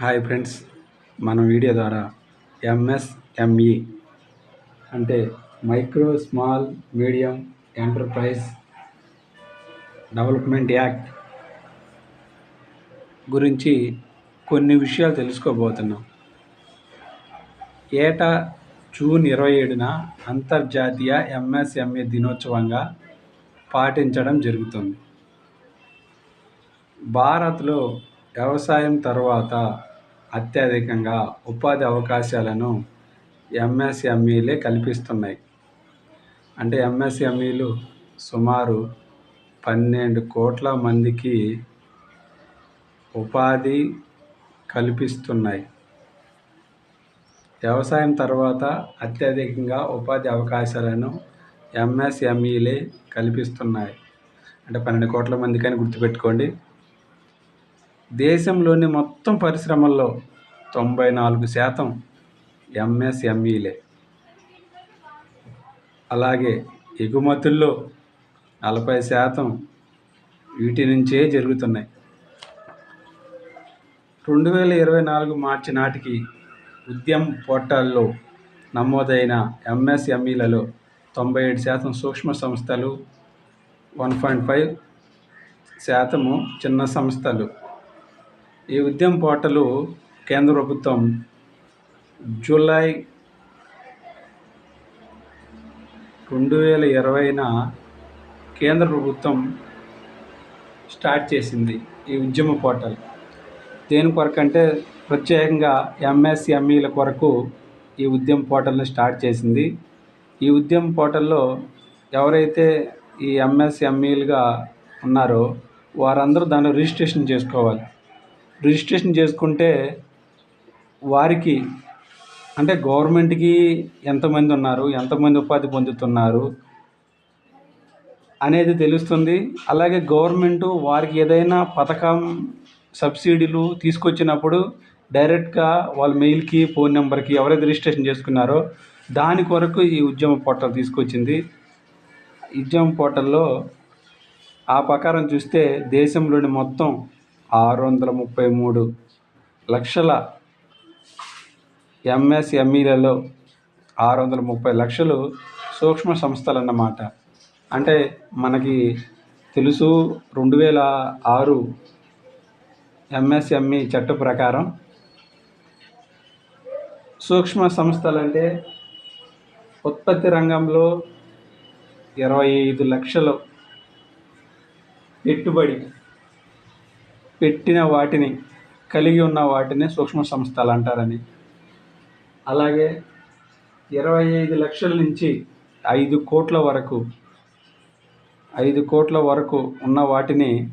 Hi friends మన video ద్వారా MSME అంటే micro small medium enterprise development act గురించి కొన్ని విషయాలు తెలుసుకోబోతున్నాం. ఏటా జూన్ ఇరవై ఏడున అంతర్జాతీయ ఎంఎస్ఎంఈ దినోత్సవంగా పాటించడం జరుగుతుంది. భారత్లో వ్యవసాయం తర్వాత అత్యధికంగా ఉపాధి అవకాశాలను ఎంఎస్ఎంఈలే కల్పిస్తున్నాయి. అంటే ఎంఎస్ఎంఈలు సుమారు పన్నెండు కోట్ల మందికి ఉపాధి కల్పిస్తున్నాయి. వ్యవసాయం తర్వాత అత్యధికంగా ఉపాధి అవకాశాలను ఎంఎస్ఎంఈలే కల్పిస్తున్నాయి. అంటే పన్నెండు కోట్ల మందికని గుర్తుపెట్టుకోండి. దేశంలోని మొత్తం పరిశ్రమల్లో తొంభై నాలుగు శాతం ఎంఎస్ఎంఈలే. అలాగే ఎగుమతుల్లో నలభై శాతం వీటి నుంచే జరుగుతున్నాయి. రెండు వేల ఇరవై నాలుగు మార్చి నాటికి ఉద్యమ్ పోర్టల్లో నమోదైన ఎంఎస్ఎంఈలలో తొంభై ఏడు శాతం సూక్ష్మ సంస్థలు వన్ పాయింట్ ఫైవ్ శాతము చిన్న సంస్థలు ఈ ఉద్యమ పోర్టలు కేంద్ర ప్రభుత్వం జూలై రెండు వేల ఇరవైన కేంద్ర ప్రభుత్వం స్టార్ట్ చేసింది ఈ ఉద్యమ పోర్టల్ దేని కొరకు అంటే ప్రత్యేకంగా ఎంఎస్ఎంఈల కొరకు ఈ ఉద్యమ పోర్టల్ని స్టార్ట్ చేసింది. ఈ ఉద్యమ పోర్టల్లో ఎవరైతే ఈ ఎంఎస్ఎంఈలుగా ఉన్నారో వారందరూ దాన్ని రిజిస్ట్రేషన్ చేసుకోవాలి. రిజిస్ట్రేషన్ చేసుకుంటే వారికి అంటే గవర్నమెంట్కి ఎంతమంది ఉన్నారు ఎంతమంది ఉపాధి పొందుతున్నారు అనేది తెలుస్తుంది. అలాగే గవర్నమెంట్ వారికి ఏదైనా పథకం సబ్సిడీలు తీసుకొచ్చినప్పుడు డైరెక్ట్గా వాళ్ళ మెయిల్కి ఫోన్ నెంబర్కి ఎవరైతే రిజిస్ట్రేషన్ చేసుకున్నారో దాని కొరకు ఈ ఉద్యమ పోర్టల్ తీసుకొచ్చింది. ఉద్యమ పోర్టల్లో ఆ ప్రకారం చూస్తే దేశంలోని మొత్తం ఆరు వందల ముప్పై మూడు లక్షల ఎంఎస్ఎంఈలలో ఆరు వందల ముప్పై లక్షలు సూక్ష్మ సంస్థలు అన్నమాట అంటే మనకి తెలుసు రెండు వేల ఆరు ఎంఎస్ఎంఈ చట్ట ప్రకారం సూక్ష్మ సంస్థలు అంటే ఉత్పత్తి రంగంలో ఇరవై ఐదు లక్షలు పెట్టుబడి పెట్టిన వాటిని కలిగి ఉన్న వాటిని సూక్ష్మ సంస్థలు అంటారని. అలాగే ఇరవై ఐదు లక్షల నుంచి ఐదు కోట్ల వరకు ఐదు కోట్ల వరకు ఉన్న వాటిని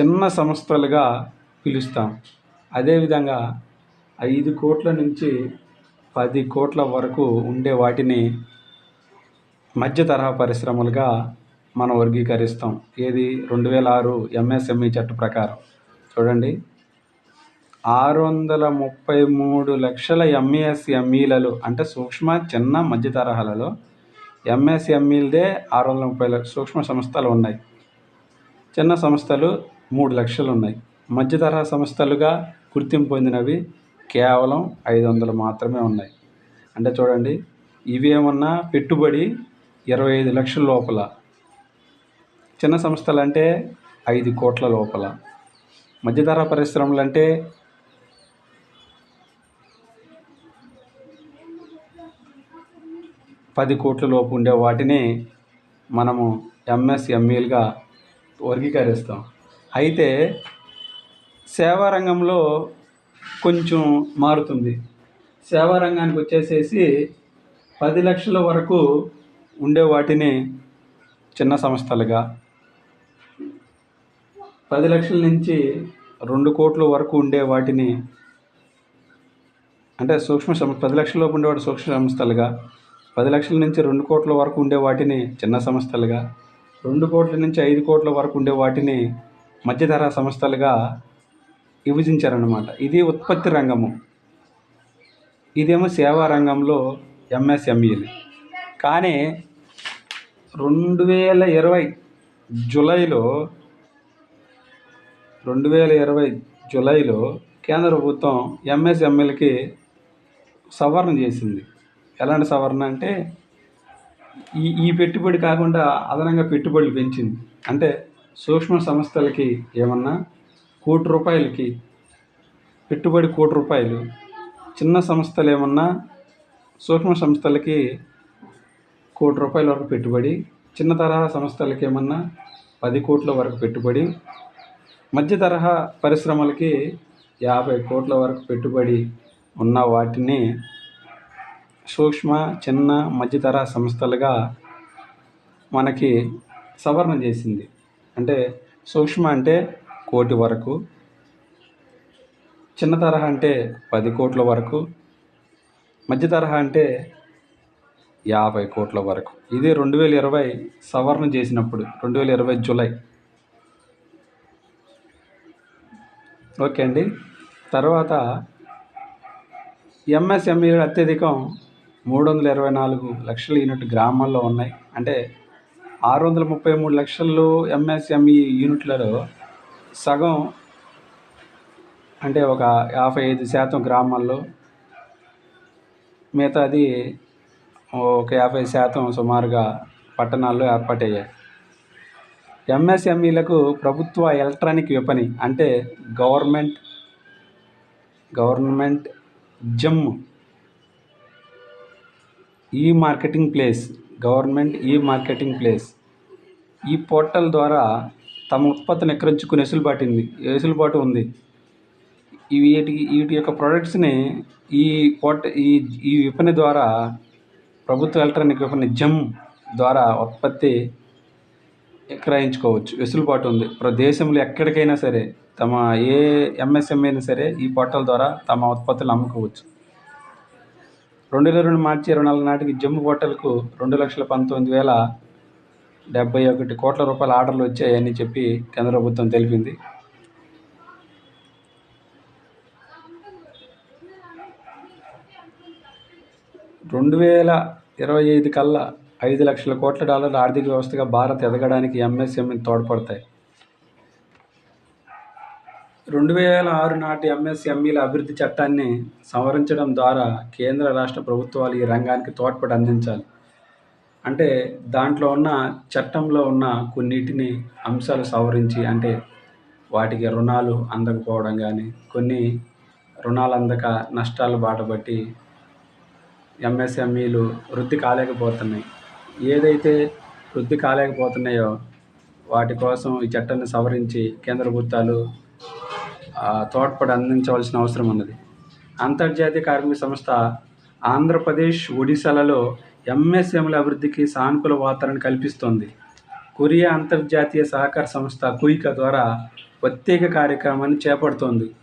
చిన్న సంస్థలుగా పిలుస్తాం. అదేవిధంగా ఐదు కోట్ల నుంచి పది కోట్ల వరకు ఉండే వాటిని మధ్య తరహా పరిశ్రమలుగా మనం వర్గీకరిస్తాం. ఏది? రెండు వేల ఆరు ఎంఎస్ఎంఈ చట్ట ప్రకారం. చూడండి. ఆరు వందల ముప్పై మూడు లక్షల ఎంఈఎస్ఎంఈలలో అంటే సూక్ష్మ చిన్న మధ్య తరహాలలో ఎంఎస్ఎంఈలదే ఆరు వందల ముప్పై సూక్ష్మ సంస్థలు ఉన్నాయి. చిన్న సంస్థలు మూడు లక్షలు ఉన్నాయి మధ్య తరహా సంస్థలుగా గుర్తింపు పొందినవి కేవలం ఐదు వందలు మాత్రమే ఉన్నాయి. అంటే చూడండి ఇవేమన్నా పెట్టుబడి ఇరవై ఐదు లక్షల లోపల. చిన్న సంస్థలు అంటే ఐదు కోట్ల లోపల. మధ్యధరా పరిశ్రమలు అంటే పది కోట్ల లోపు ఉండే వాటిని మనము ఎంఎస్ఎంఈలుగా వర్గీకరిస్తాం. అయితే సేవా రంగంలో కొంచెం మారుతుంది. సేవా రంగానికి వచ్చేసేసి పది లక్షల వరకు ఉండే వాటిని చిన్న సంస్థలుగా పది లక్షల నుంచి రెండు కోట్ల వరకు ఉండే వాటిని అంటే సూక్ష్మ సంస్థ పది లక్షల లోపు ఉండేవాటి సూక్ష్మ సంస్థలుగా పది లక్షల నుంచి రెండు కోట్ల వరకు ఉండే వాటిని చిన్న సంస్థలుగా రెండు కోట్ల నుంచి ఐదు కోట్ల వరకు ఉండే వాటిని మధ్యధరా సంస్థలుగా విభజించారన్నమాట. ఇది ఉత్పత్తి రంగము. ఇదేమో సేవా రంగంలో ఎంఎస్ఎంఈలు. కానీ రెండు వేల ఇరవై జూలైలో రెండు వేల ఇరవై జూలైలో కేంద్ర ప్రభుత్వం ఎంఎస్ఎంఈలకి సవరణ చేసింది. ఎలాంటి సవరణ అంటే ఈ ఈ పెట్టుబడి కాకుండా అదనంగా పెట్టుబడులు పెంచింది. అంటే సూక్ష్మ సంస్థలకి ఏమన్నా కోటి రూపాయలకి పెట్టుబడి కోటి రూపాయలు చిన్న సంస్థలు ఏమన్నా సూక్ష్మ సంస్థలకి కోటి రూపాయల వరకు పెట్టుబడి చిన్న తరహా సంస్థలకి ఏమన్నా పది కోట్ల వరకు పెట్టుబడి మధ్య తరహా పరిశ్రమలకి యాభై కోట్ల వరకు పెట్టుబడి ఉన్న వాటిని సూక్ష్మ చిన్న మధ్యతరహా సంస్థలుగా మనకి సవరణ చేసింది. అంటే సూక్ష్మ అంటే కోటి వరకు చిన్న తరహా అంటే పది కోట్ల వరకు మధ్య తరహా అంటే యాభై కోట్ల వరకు. ఇది రెండు వేల ఇరవై సవరణ చేసినప్పుడు రెండు వేల ఇరవై జూలై ఓకే అండి. తర్వాత ఎంఎస్ఎంఈ అత్యధికం మూడు వందల ఇరవై నాలుగు లక్షల యూనిట్ గ్రామాల్లో ఉన్నాయి. అంటే ఆరు వందల ముప్పై మూడు లక్షలు ఎంఎస్ఎంఈ యూనిట్లలో సగం అంటే ఒక యాభై ఐదు శాతం గ్రామాల్లో మిగతాది ఒక యాభై శాతం సుమారుగా పట్టణాల్లో ఏర్పాటయ్యాయి. ఎంఎస్ఎంఈలకు ప్రభుత్వ ఎలక్ట్రానిక్ విపణి అంటే government government GeM e marketing place government e marketing place. ఈ పోర్టల్ ద్వారా తమ ఉత్పత్తిని ఎక్కరించుకునే వెసులుబాటింది వెసులుబాటు ఉంది. వీటి వీటి యొక్క ప్రోడక్ట్స్ని ఈ పోర్ట ఈ ఈ విపణి ద్వారా ప్రభుత్వ ఎలక్ట్రానిక్ విపణి జమ్ ద్వారా ఉత్పత్తి విక్రయించుకోవచ్చు వెసులుబాటు ఉంది. ప్ర దేశంలో ఎక్కడికైనా సరే తమ ఏ ఎంఎస్ఎంఈ అయినా సరే ఈ పోర్టల్ ద్వారా తమ ఉత్పత్తులు అమ్ముకోవచ్చు. రెండు వేల రెండు మార్చి ఇరవై నాలుగు నాటికి జమ్ము పోర్టల్కు రెండు లక్షల పంతొమ్మిది వేల డెబ్బై ఒకటి కోట్ల రూపాయల ఆర్డర్లు వచ్చాయని చెప్పి కేంద్ర ప్రభుత్వం తెలిపింది. రెండు వేల ఇరవై ఐదు కల్లా ఐదు లక్షల కోట్ల డాలర్ల ఆర్థిక వ్యవస్థగా భారత్ ఎదగడానికి ఎంఎస్ఎంఈ తోడ్పడతాయి. రెండు వేల ఆరు నాటి ఎంఎస్ఎంఈల అభివృద్ధి చట్టాన్ని సవరించడం ద్వారా కేంద్ర రాష్ట్ర ప్రభుత్వాలు ఈ రంగానికి తోడ్పడి అందించాలి. అంటే దాంట్లో ఉన్న చట్టంలో ఉన్న కొన్నిటిని అంశాలు సవరించి అంటే వాటికి రుణాలు అందకపోవడం కానీ కొన్ని రుణాలు అందక నష్టాలు బాటపట్టి ఎంఎస్ఎంఈలు వృద్ధి కాలేకపోతున్నాయి. ఏదైతే వృద్ధి కాలేకపోతున్నాయో వాటి కోసం ఈ చట్టాన్ని సవరించి కేంద్ర ప్రభుత్వాలు తోడ్పడి అందించవలసిన అవసరం ఉన్నది. అంతర్జాతీయ కార్మిక సంస్థ ఆంధ్రప్రదేశ్ ఒడిశాలలో ఎంఎస్ఎంల అభివృద్ధికి సానుకూల వాతావరణం కల్పిస్తోంది. కొరియా అంతర్జాతీయ సహకార సంస్థ కుయిక ద్వారా ప్రత్యేక కార్యక్రమాన్ని చేపడుతోంది.